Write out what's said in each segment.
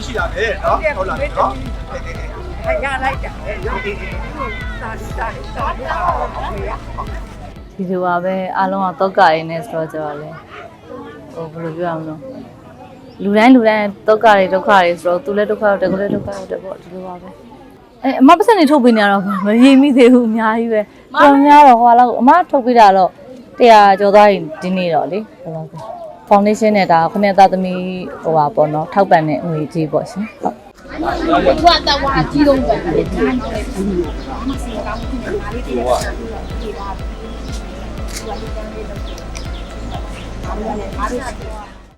သမီးရှိတာလေနော်ဟုတ်လားနော်ခရလိုက်တာလေနော်စာစာစာစာမေရဒီလိုပါပဲအားလုံးကတော့ကရင်းနေဆိုတော့ကြော်လေဟိုဘယ်လိုပြောရမလဲလူတိုင်းလူတိုင်းတော့ကတွေဒုက္ခတွေဆိုတော့သူလည်းဒုက္ခရောက်တယ်ကိုလည်းဒုက္ခရောက်တယ်ပေါ့ဒီလိုပါပဲအဲအမပတ်စံနေထုတ်ပေးနေရတော့မရိပ်မိသေးဘူးအများကြီးပဲတော်များတော့ဟိုလောက်အမထုတ်ပေးတာတော့တရားကျော်သွားရင်ဒီနေ့တော့လေဘယ်လိုလဲ foundation နဲ့ဒါခုနှစ်သားသမီးဟိုပါပေါ့နော်ထောက်ပံ့တဲ့ငွေကြီးပေါ့ရှင်ဟုတ်သူကတော့ဟာကြီးလုံးပဲလေဒီလိုလေ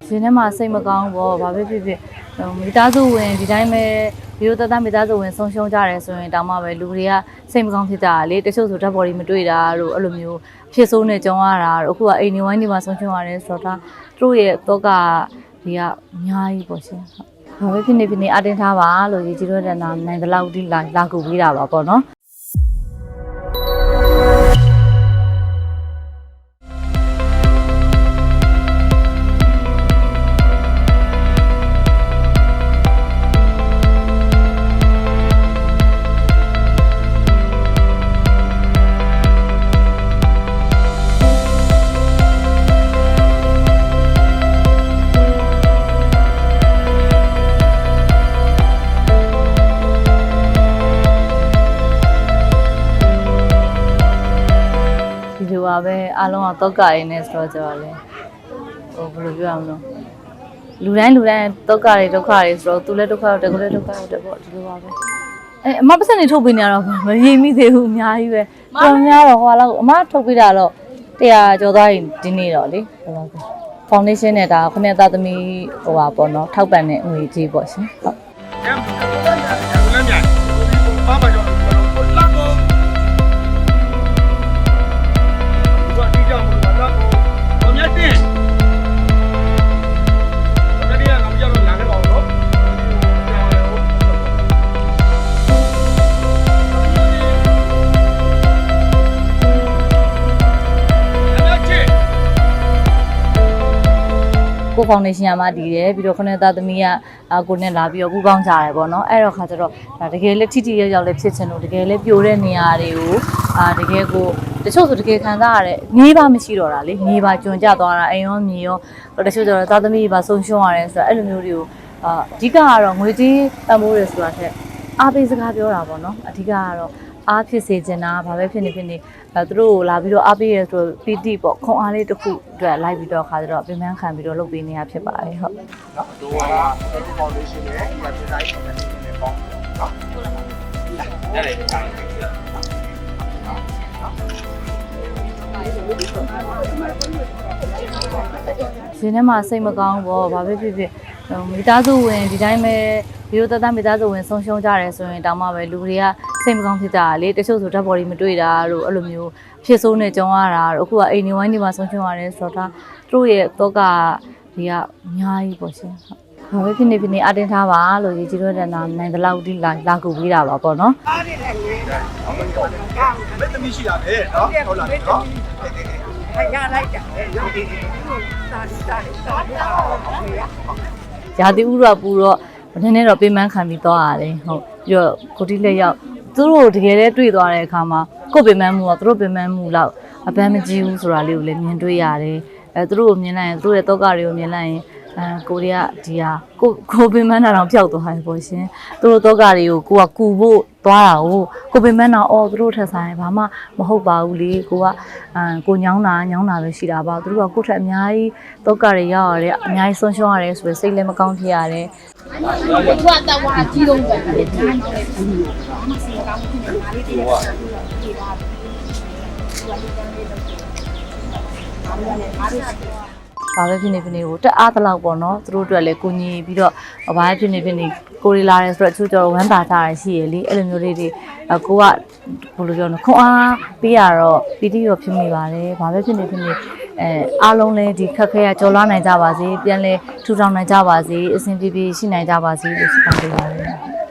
ရှင်ထဲမှာစိတ်မကောင်းဘောဘာဖြစ်ဖြစ်ဖြစ်ဟို မိသားစုဝင်ဒီတိုင်းပဲဒီလိုတသက်မိသားစုဝင်ဆုံးရှုံးကြတယ်ဆိုရင်တောင်မှပဲလူတွေကစိတ်မကောင်းဖြစ်ကြတာလေတချို့ဆိုဓာတ်ပေါ်တွေမတွေ့တာတို့အဲ့လိုမျိုးဖြစ်ဆိုးနေကြုံရတာတို့အခုကအိမ်နေဝိုင်းနေမှာဆုံးရှုံးရတယ်ဆိုတော့ဒါသူတို့ရဲ့တော့ကဒီကအများကြီးပေါ့ရှင်ဟုတ်ဘာပဲဖြစ်နေဖြစ်နေအတင်းထားပါလို့ရေကြီးတို့တဲ့နာနိုင်တဲ့လောက်ဒီလာလာကူပေးတာပါပေါ့နော် ဒီလိုပါပဲအားလုံးကတော့ကရင်းနေဆိုတော့ကြော်လေဟိုဘယ်လိုပြောရမလဲလူတိုင်းလူတိုင်းတော့ကတွေဒုက္ခတွေဆိုတော့သူလည်းဒုက္ခရောက်တယ်ကိုလည်းဒုက္ခရောက်တယ်ပေါ့ဒီလိုပါပဲအဲအမပတ်စံနေထုတ်ပေးနေရတော့မရိပ်မိသေးဘူးအများကြီးပဲတော်များတော့ဟိုလောက်အမထုတ်ပေးတာတော့တရားကျော်သွားရင်ဒီနေ့တော့လေဘယ်လိုလဲ foundation နဲ့ဒါခုနှစ်သားသမီးဟိုပါပေါ့နော်ထောက်ပံ့တဲ့ငွေကြီးပေါ့ရှင်ဟုတ် ကိုဖောင်ဒေးရှင်းကမှတည်တယ်ပြီးတော့ခုနှစ်သားသမီးကအာကိုနဲ့လာပြီးတော့ပူးပေါင်းကြတယ်ပေါ့နော်အဲ့တော့ခါကျတော့ဒါတကယ်လက်ထိထိရောက်ရောက်လည်းဖြစ်ချင်လို့တကယ်လည်းပြိုတဲ့နေရာတွေကိုအာတကယ်ကိုတချို့ဆိုတကယ်ခံစားရတဲ့နေပါမရှိတော့တာလေနေပါကျွံကြသွားတာအိမ်ရောမြေရောတချို့ကျတော့သားသမီးပါဆုံးရှုံးရတယ်ဆိုတော့အဲ့လိုမျိုးတွေကိုအာအဓိကကတော့ငွေကြေးတန်ဖိုးရဆိုတာထက်အားပေးစကားပြောတာပေါ့နော်အဓိကကတော့ အားဖြစ်စေချင်တာဘာပဲဖြစ်နေဖြစ်နေအဲသူတို့ကိုလာပြီးတော့အားပေးရဆိုပီတိပေါ့ခွန်အားလေးတစ်ခုအတွက်လိုက်ပြီးတော့ခါကျတော့ပြင်ပန်းခံပြီးတော့လုပ်ပေးနေရဖြစ်ပါတယ်ဟုတ်နော်ဒိုဝါကဖောင်ဒေးရှင်းနဲ့ဒီမှာဒီဇိုင်းဆောင်တဲ့နေနဲ့ပေါင်းနော်အဲ့ဒါရှင်ထဲမှာစိတ်မကောင်းဘောဘာဖြစ်ဖြစ်ဖြစ်ဟိုမိသားစုဝင်ဒီတိုင်းပဲဒီလိုတသက်မိသားစုဝင်ဆုံးရှုံးကြတယ်ဆိုရင်တောင်မှပဲလူတွေက စိတ်မကောင်းဖြစ်ကြတာလေတချို့ဆိုဓာတ်ပေါ်တွေမတွေ့တာတို့အဲ့လိုမျိုးဖြစ်ဆိုးနေကြုံရတာတို့အခုကအိမ်နေဝိုင်းနေမှာဆုံးရှုံးရတယ်ဆိုတော့ဒါသူတို့ရဲ့တော့ကဒီကအများကြီးပေါ့ရှင်ဟုတ်ဘာပဲဖြစ်နေဖြစ်နေအတင်းထားပါလို့ရေကြီးတို့တဲ့နာနိုင်တဲ့လောက်ဒီလာလာကူပေးတာပါပေါ့နော်အားရတဲ့ငွေတော့မသမီးရှိတာလေနော်ဟုတ်လားနော်ခရလိုက်တာလေနော်စာစာစာမေရရာသီဥတုကပူတော့နည်းနည်းတော့ပြင်ပန်းခံပြီးသွားရတယ်ဟုတ်ပြီးတော့ကိုတိလက်ရောက် သူတို့တကယ်လဲတွေ့သွားတဲ့အခါမှာကိုယ်ပင်ပန်းမှုကသူတို့ပင်ပန်းမှုလောက်အပန်းမကြီးဘူးဆိုတာလေးကိုလည်းမြင်တွေ့ရတယ်အဲသူတို့ကိုမြင်လိုက်ရင်သူတို့ရဲ့တောကတွေကိုမြင်လိုက်ရင် အဲကိုရီးယားဒီဟာကိုကိုပင်ပန်းတာတော့ပျောက်သွားတယ်ပေါ့ရှင်သူတို့တောကတွေကိုကိုကကူဖို့သွားတာကိုကိုပင်ပန်းတာအော်သူတို့ထက်ဆိုင်ဘာမှမဟုတ်ပါဘူးလေကိုကအဲကိုညောင်းတာညောင်းတာပဲရှိတာပါသူတို့ကကိုယ့်ထက်အများကြီးတောကတွေရောက်ရတယ်အများကြီးဆုံးရှုံးရတယ်ဆိုပြီးစိတ်လည်းမကောင်းဖြစ်ရတယ်သူကတော့ဟာကြီးလုံးပဲလေဒီလိုလေဘာ ပဲဖြစ်နေဖြစ်နေကိုတက်အားတလောက်ပေါ့နော်သူတို့အတွက်လည်းကိုညီပြီးတော့ဘာပဲဖြစ်နေဖြစ်နေကိုရီလာတယ်ဆိုတော့အချို့ကျတော့ဝမ်းသာကြရရှိရလေအဲ့လိုမျိုးလေးတွေအကိုကဘယ်လိုပြောလဲခွန်အားပေးရတော့ပီတိရောဖြစ်မိပါတယ်ဘာပဲဖြစ်နေဖြစ်နေအဲအားလုံးလည်းဒီခက်ခဲရကြော်လွှားနိုင်ကြပါစေပြန်လဲထူထောင်နိုင်ကြပါစေအဆင်ပြေပြေရှိနိုင်ကြပါစေလို့ဆုတောင်းပေးပါတယ်